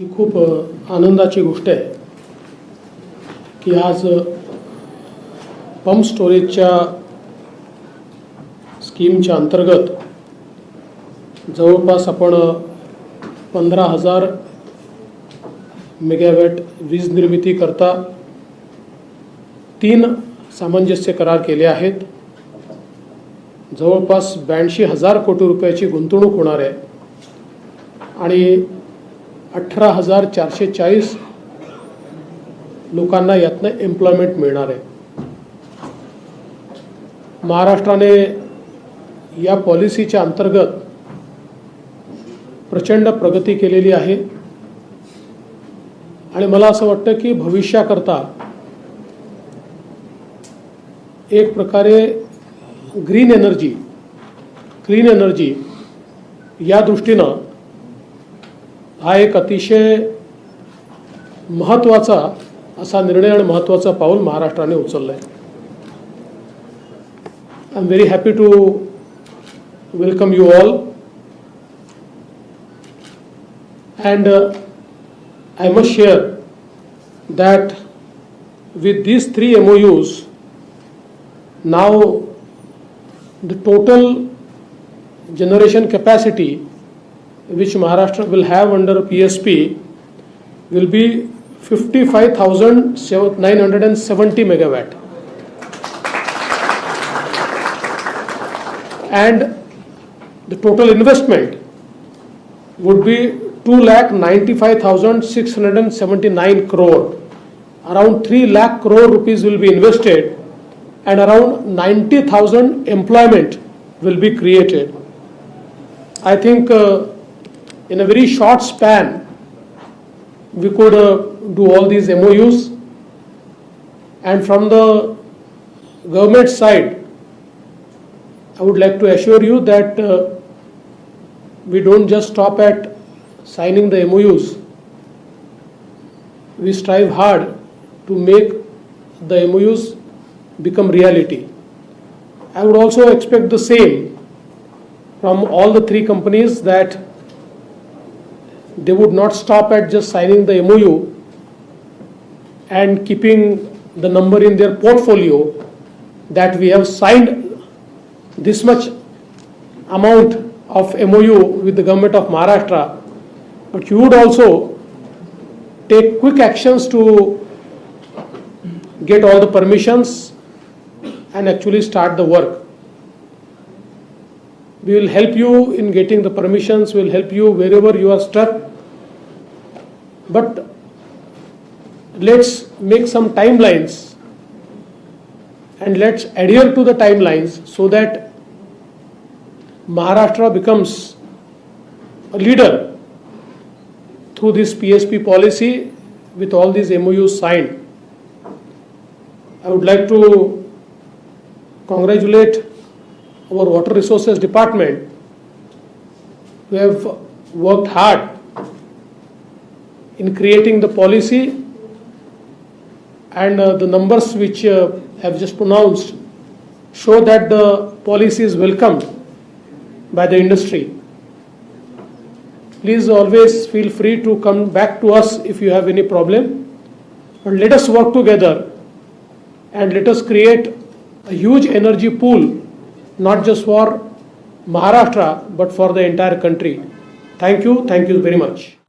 ही खूप आनंदाची गोष्ट आहे की आज पंप स्टोरेजच्या स्कीमच्या अंतर्गत जवळपास आपण पंधरा हजार मेगावॅट वीज निर्मिती करता तीन सामंजस्य करार केले आहेत. जवळपास ब्याऐंशी हजार कोटी रुपयाची गुंतवणूक होणार आहे. आणि अठरा हजार चारशे चाळीस लोकांना यातनं एम्प्लॉयमेंट मिळणार आहे. महाराष्ट्राने या पॉलिसीच्या अंतर्गत प्रचंड प्रगती केलेली आहे. आणि मला असं वाटतं की भविष्याकरता एक प्रकारे ग्रीन एनर्जी क्लीन एनर्जी या दृष्टीनं हा एक अतिशय महत्त्वाचा असा निर्णय आणि महत्त्वाचा पाऊल महाराष्ट्राने उचललं आहे I am very happy to welcome you all and I must share that with these three MOUs, now the total generation capacity which Maharashtra will have under PSP will be 55,970 megawatt. And the total investment would be 2,95,679 crore. Around 3 lakh crore rupees will be invested and around 90,000 employment will be created. I think uh, in a very short span, we could uh, do all these MOUs. And from the government side, I would like to assure you that uh, we don't just stop at signing the MOUs. We strive hard to make the MOUs become reality. I would also expect the same from all the three companies that they would not stop at just signing the MOU and keeping the number in their portfolio that we have signed this much amount of MOU with the government of Maharashtra, but you would also take quick actions to get all the permissions and actually start the work. We will help you in getting the permissions, we will help you wherever you are stuck. But let's make some timelines and let's adhere to the timelines so that Maharashtra becomes a leader through this PSP policy with all these MOUs signed. I would like to congratulate our Water Resources Department who have worked hard in creating the policy and uh, the numbers which uh, I have just pronounced show that the policy is welcomed by the industry. Please always feel free to come back to us if you have any problem. But let us work together and let us create a huge energy pool, not just for Maharashtra, but for the entire country. Thank you. Thank you very much.